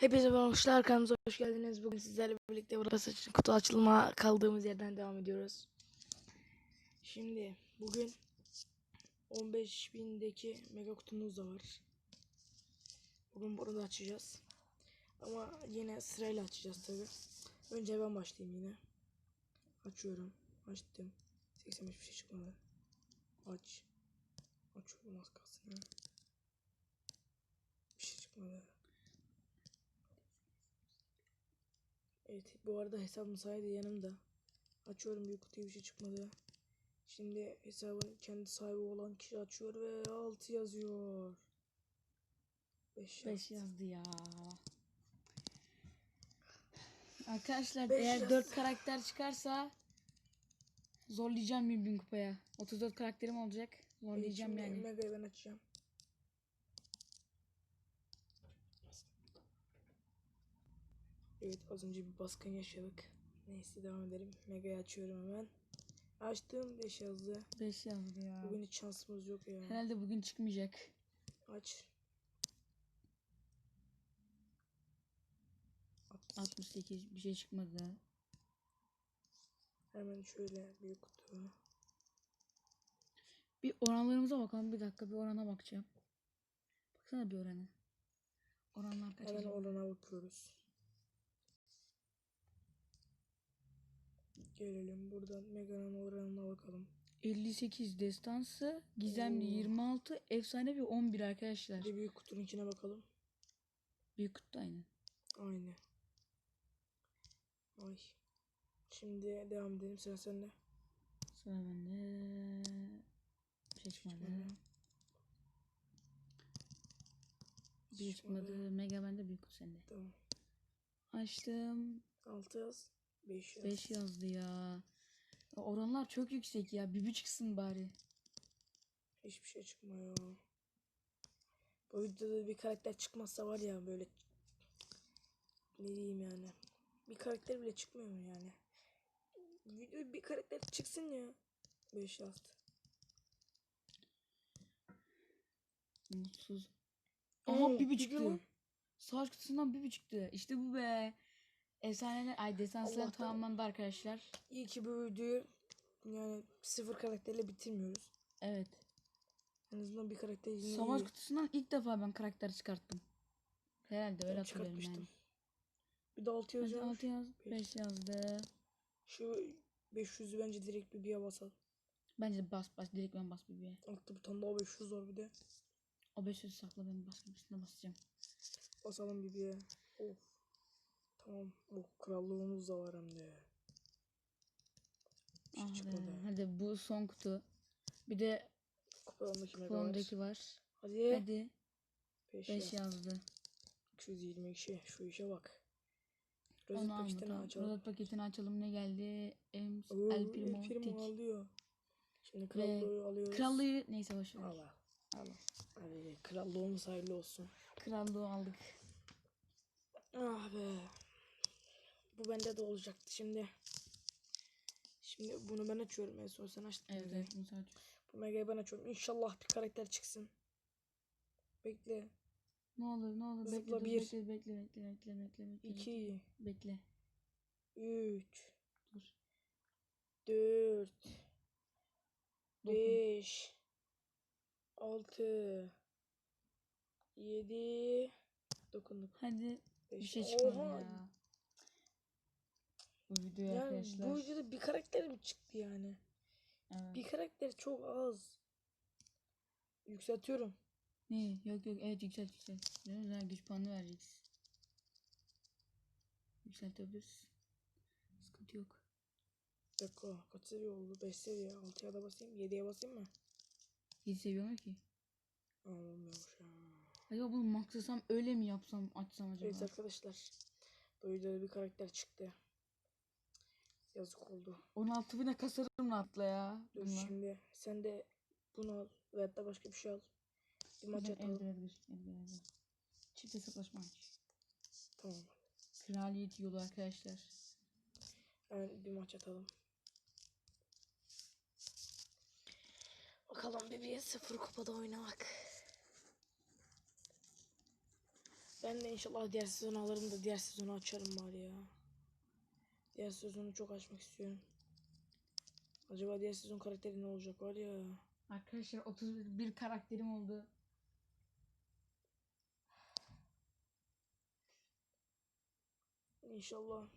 Hepinize hoşlar kanalımıza hoş geldiniz. Bugün sizlerle birlikte burası için kutu açılma kaldığımız yerden devam ediyoruz. Şimdi bugün 15.000'deki mega kutumuz da var. Bugün bunu da açacağız. Ama yine sırayla açacağız tabi. Önce ben başlayayım yine. Açıyorum. Açtım. 85 bir şey çıkmadı. Aç. Açıyorum az kalsın. Bir şey çıkmadı. Evet bu arada hesabım sayede yanımda. Açıyorum bir kutuyu bir şey çıkmadı. Şimdi hesabın kendi sahibi olan kişi açıyor ve 6 yazıyor. 5 5 yazdı ya. Arkadaşlar Beş eğer yazdı. 4 karakter çıkarsa zorlayacağım 1000 bin kupaya. 34 karakterim olacak. Zorlayacağım yani. Mega'yı ben açacağım. Evet az önce bir baskın yaşadık. Neyse devam edelim. Mega'yı açıyorum hemen. Açtım 5 yazdı. 5 yazdı ya. Bugün hiç şansımız yok ya. Herhalde bugün çıkmayacak. Aç. 68 bir şey çıkmadı. Hemen şöyle bir kutu. Bir oranlarımıza bakalım. Bir dakika bir orana bakacağım. Baksana bir orana. Oranlar kaç Hemen orana bakıyoruz. Gelelim buradan Mega'nın oranına bakalım. 58 destansı, gizemli Oo. 26, efsanevi 11 arkadaşlar. Bir büyük kutunun içine bakalım. Büyük kutu aynı. Aynı. Ay. Şimdi devam edelim sıra sende. Sıra bende. Bir şey çıkmadı. Mega bende büyük kutu sende. Tamam. Açtım. 6 yaz. 5 yaz. 5 yazdı ya. Ya Oranlar çok yüksek ya. Bir çıksın bari. Hiçbir şey çıkmıyor. Bu videoda bir karakter çıkmazsa var ya böyle ne diyeyim yani. Bir karakter bile çıkmıyor mu yani? Video bir karakter çıksın ya. 5 yazdı. Mutsuz. Oo, bir çıktı. Savaş kutusundan bir bir çıktı. İşte bu be. Efsaneler, ay desanslar Allah'tan- tamamlandı arkadaşlar. İyi ki bu videoyu yani sıfır karakterle bitirmiyoruz. Evet. En azından bir karakter yine Savaş iyi. kutusundan ilk defa ben karakter çıkarttım. Herhalde öyle Ben hatırlıyorum yani. çıkartmıştım. Bir de 6 Hadi yazıyor. 6 yaz, Beş. 5 yazdı. Şu 500'ü bence direkt bir biye basalım. Bence de bas bas direkt ben bas bir bir. Altta bir tane daha 500 var bir de. O 500 sakla ben başka birisine basacağım. Basalım bir biye. Of. Tamam. Oh krallığımız da var hem de. Bir şey Ah be. Hadi bu son kutu. Bir de mega var. var. Hadi. Hadi 5 5 yaz. yazdı. 222 şu işe bak. Onu Rozet aldı paketini tamam. açalım. Rozet paketini açalım. Ne geldi? Ems, Oo, El Primo, El Primo alıyor. Şimdi krallığı alıyoruz. Krallığı neyse boş ver. Allah. Allah. Hadi krallığımız hayırlı olsun. Krallığı aldık. Ah be. Bu bende de olacaktı şimdi. Şimdi bunu ben açıyorum en son sen açtın. Evet bunu sadece. Bu Mega'yı ben açıyorum. İnşallah bir karakter çıksın. Bekle. Ne olur ne olur Zıpla bekle bir. bekle bekle bekle bekle bekle bekle. 2 Bekle. 3 Dur. 4 Dokun. 5 6 7 dokunduk. Hadi bir Beş. şey çıkmadı ya. Bu video Yani arkadaşlar. bu videoda bir karakter mi çıktı yani? Evet. Bir karakter çok az. Yükseltiyorum. Ne? Yok yok evet yükselt yükselt. Güzel güç puanı vereceğiz. Yükseltebiliriz. Sıkıntı yok. Bir dakika kaç seviye oldu? 5 seviye. 6'ya da basayım. 7'ye basayım mı? 7 seviyorum ki. Aa, Olmuyormuş ya. Acaba bunu maxlasam öyle mi yapsam açsam acaba? Evet arkadaşlar. Bu videoda bir karakter çıktı. Yazık oldu. 16 bine kasarım rahatla ya. Dur bununla. şimdi sen de bunu al veyahut da başka bir şey al. Bir maç atalım. Evde evde evde evde. Çift hesaplaşma maç. Tamam. Kraliyet yolu arkadaşlar. Hemen bir maç atalım. Bakalım bebeğe sıfır kupada oynamak. Ben de inşallah diğer sezonu alırım da diğer sezonu açarım bari ya. Diğer sezonu çok açmak istiyorum. Acaba diğer sezon karakteri ne olacak var ya. Arkadaşlar 31 karakterim oldu. İnşallah.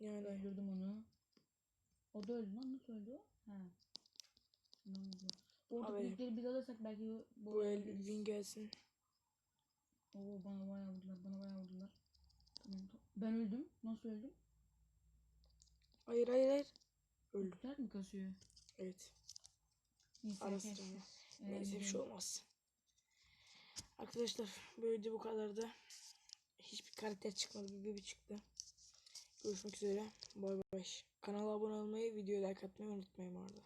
Yani Öldürdüm onu. O da öldü lan. Nasıl öldü o? Orada Abi, birlikleri biz alırsak belki bu, bu el öldürürüz. win gelsin. Oo bana bayağı vurdular. Bana bayağı vurdular. Tamam, tamam. Ben öldüm. Nasıl öldüm? Hayır hayır hayır. Öldü. Güzel mi kasıyor? Evet. Neyse Arası ama. Önemli Neyse bir şey olmaz. Arkadaşlar böyle bu kadardı. Hiçbir karakter çıkmadı. Bir bebe çıktı. Görüşmek üzere. Bay bay. Kanala abone olmayı, videoya like atmayı unutmayın bu arada.